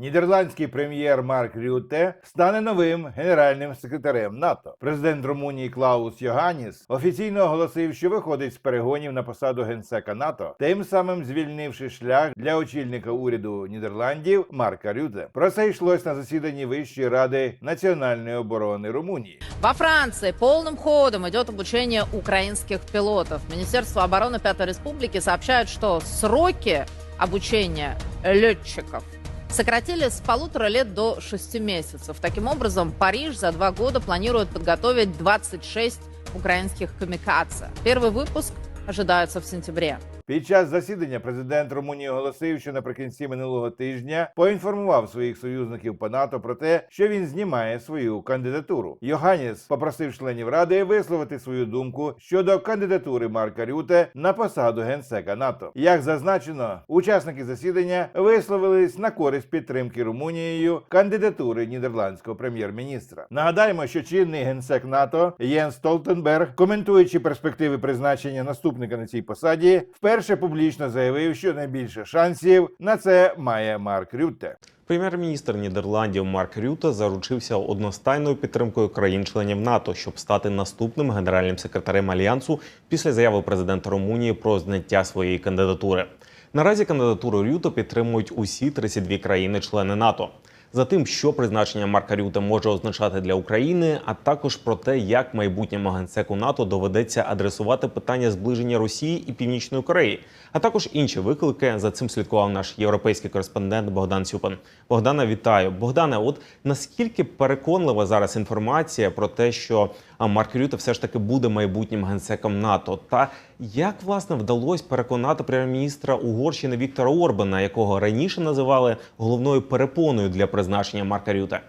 Нідерландський прем'єр Марк Рюте стане новим генеральним секретарем НАТО. Президент Румунії Клаус Йоганіс офіційно оголосив, що виходить з перегонів на посаду генсека НАТО, тим самим звільнивши шлях для очільника уряду Нідерландів Марка Рюте. Про це йшлось на засіданні Вищої ради національної оборони Румунії. Во Франции полным ходом идет обучение украинских пилотов. Министерство обороны Пятой Республики сообщает, что сроки обучения летчиков сократили с полутора лет до шести месяцев. Таким образом, Париж за два года планирует подготовить 26 украинских камикадзе. Первый выпуск ожидается в сентябре. Під час засідання президент Румунії оголосив, що наприкінці минулого тижня поінформував своїх союзників по НАТО про те, що він знімає свою кандидатуру. Йоганіс попросив членів ради висловити свою думку щодо кандидатури Марка Рюте на посаду генсека НАТО. Як зазначено, учасники засідання висловились на користь підтримки Румунією кандидатури нідерландського прем'єр-міністра. Нагадаємо, що чинний генсек НАТО Єн Столтенберг, коментуючи перспективи призначення наступника на цій посаді, вперше публічно заявив, що найбільше шансів на це має Марк Рютте. Прем'єр-міністр Нідерландів Марк Рюте заручився одностайною підтримкою країн-членів НАТО, щоб стати наступним генеральним секретарем альянсу після заяви президента Румунії про зняття своєї кандидатури. Наразі кандидатуру Рюте підтримують усі 32 країни-члени НАТО. За тим, що призначення Марка Рюта може означати для України, а також про те, як майбутньому генсеку НАТО доведеться адресувати питання зближення Росії і Північної Кореї, а також інші виклики. За цим слідкував наш європейський кореспондент Богдан Цюпан. Богдана, вітаю. Богдане, от наскільки переконлива зараз інформація про те, що а, Марк Рюте все ж таки буде майбутнім генсеком НАТО, та як власне вдалося переконати прем'єр-міністра Угорщини Віктора Орбана, якого раніше називали головною перепоною для призначення Марка Рюте?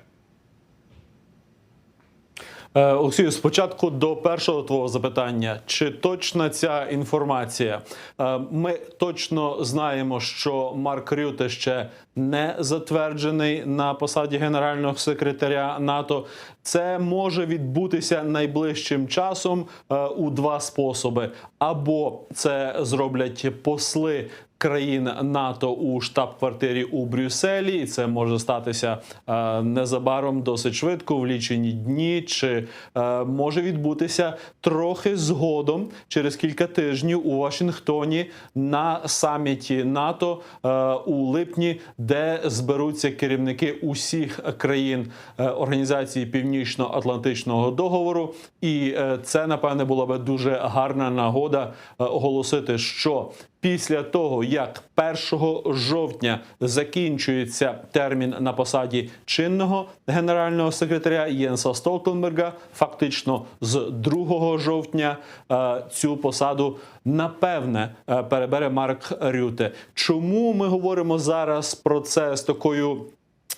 Е, Олексію, спочатку до першого твого запитання: чи точна ця інформація? Е, Ми точно знаємо, що Марк Рюте ще не затверджений на посаді генерального секретаря НАТО. Це може відбутися найближчим часом е, у два способи: або це зроблять посли країн НАТО у штаб-квартирі у Брюсселі, і це може статися е, незабаром досить швидко, в лічені дні, чи е, може відбутися трохи згодом через кілька тижнів у Вашингтоні на саміті НАТО е, у липні, де зберуться керівники усіх країн організації Північно-Атлантичного договору. І це напевне була би дуже гарна нагода оголосити, що Після того, як 1 жовтня закінчується термін на посаді чинного генерального секретаря Єнса Столтенберга, фактично з 2 жовтня е, цю посаду напевне е, перебере Марк Рюте. Чому ми говоримо зараз про це з такою?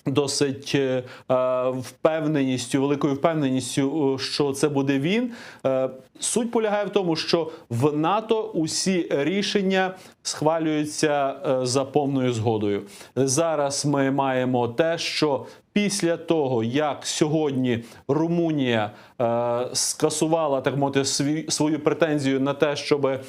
Досить е, е, впевненістю, великою впевненістю, е, що це буде він. Суть полягає в тому, що в НАТО усі рішення схвалюються за повною згодою. Зараз ми маємо те, що після того, як сьогодні Румунія е, скасувала так мовити свій, свою претензію на те, щоб е,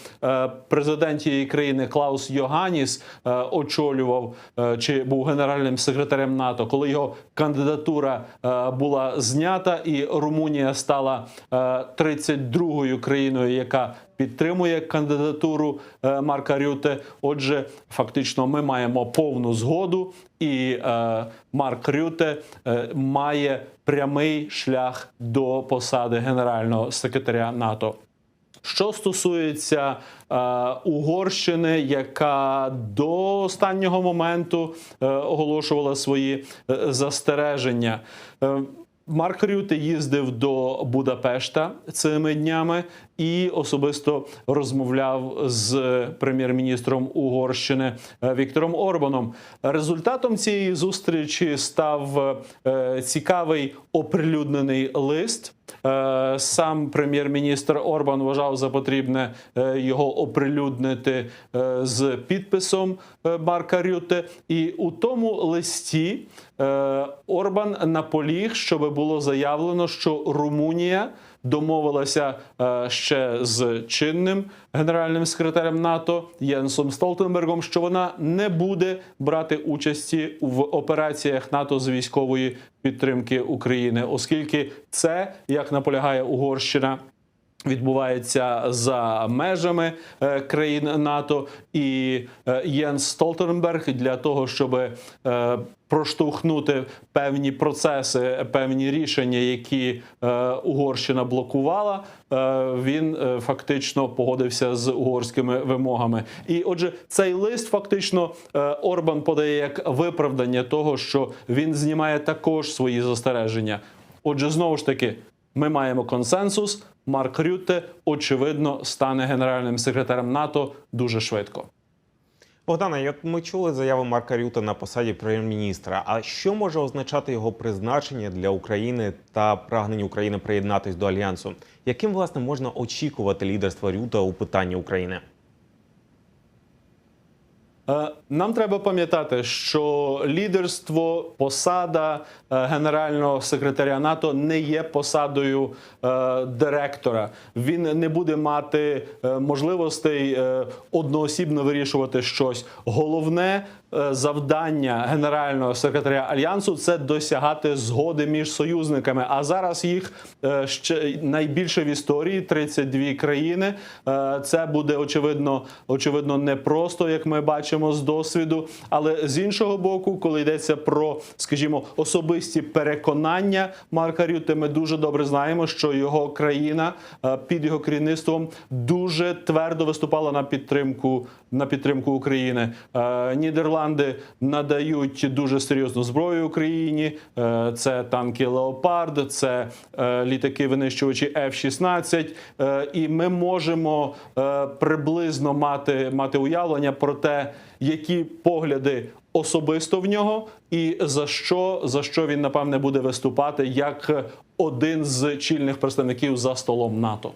президент її країни Клаус Йоганіс е, очолював е, чи був генеральним секретарем НАТО, коли його кандидатура е, була знята, і Румунія стала е, 32-ю країною, яка підтримує кандидатуру е, Марка Рюте. Отже, фактично, ми маємо повну згоду, і е, Марк Рюте е, має прямий шлях до посади генерального секретаря НАТО. Що стосується е, Угорщини, яка до останнього моменту е, оголошувала свої е, застереження. Е, Марк Рюте їздив до Будапешта цими днями і особисто розмовляв з прем'єр-міністром Угорщини е, Віктором Орбаном. Результатом цієї зустрічі став е, цікавий оприлюднений лист. Е, Сам прем'єр-міністр Орбан вважав за потрібне його оприлюднити з підписом Марка Рюте. І у тому листі Орбан наполіг, щоб було заявлено, що Румунія домовилася е, ще з чинним генеральним секретарем НАТО Єнсом Столтенбергом, що вона не буде брати участі в операціях НАТО з військової підтримки України, оскільки це, як наполягає Угорщина, відбувається за межами е, країн НАТО, і е, Єнс Столтенберг для того, щоб е, проштовхнути певні процеси, певні рішення, які Угорщина блокувала, він фактично погодився з угорськими вимогами. І отже, цей лист фактично Орбан подає як виправдання того, що він знімає також свої застереження. Отже, знову ж таки, ми маємо консенсус. Марк Рютте, очевидно, стане генеральним секретарем НАТО дуже швидко. Богдана, як ми чули заяву Марка Рюта на посаді прем'єр-міністра. А що може означати його призначення для України та прагнення України приєднатись до альянсу? Яким власне можна очікувати лідерства Рюта у питанні України? Е, Нам треба пам'ятати, що лідерство, посада е, генерального секретаря НАТО не є посадою е, директора. Він не буде мати можливостей одноосібно вирішувати щось. Головне завдання генерального секретаря альянсу це досягати згоди між союзниками. А зараз їх е, ще найбільше в історії 32 країни. Е, Це буде очевидно, очевидно, непросто, як ми бачимо з досвіду. Але з іншого боку, коли йдеться про, скажімо, особисті переконання Марка Рюте, ми дуже добре знаємо, що його країна е, під його керівництвом дуже твердо виступала на підтримку на підтримку України. Е, Нідерланди надають дуже серйозну зброю Україні. Е, Це танки Леопард, це е, літаки винищувачі F-16. Е, І ми можемо приблизно мати, мати уявлення про те, які погляди особисто в нього, і за що за що він напевне буде виступати як один з чільних представників за столом НАТО.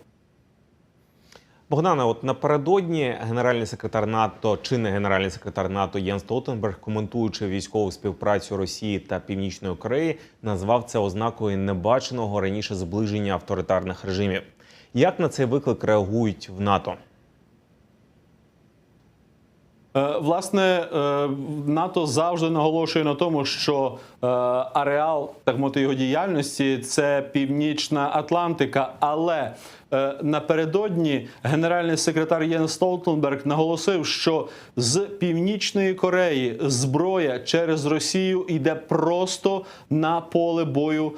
Богдана, от напередодні генеральний секретар НАТО, чинний генеральний секретар НАТО Єн Столтенберг, коментуючи військову співпрацю Росії та Північної Кореї, назвав це ознакою небаченого раніше зближення авторитарних режимів. Як на цей виклик реагують в НАТО? Е, Власне, е, НАТО завжди наголошує на тому, що е, ареал так мовити його діяльності це Північна Атлантика. Але напередодні генеральний секретар Єн Столтенберг наголосив, що з Північної Кореї зброя через Росію йде просто на поле бою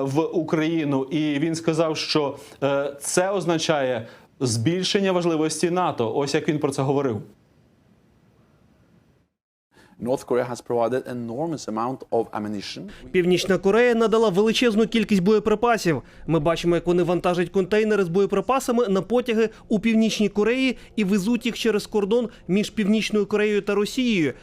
в Україну. І він сказав, що це означає збільшення важливості НАТО. Ось як він про це говорив. Північна Корея надала величезну кількість боєприпасів. Ми бачимо, як вони вантажать контейнери з боєприпасами на потяги у північній Кореї і везуть їх через кордон між північною Кореєю та Росією.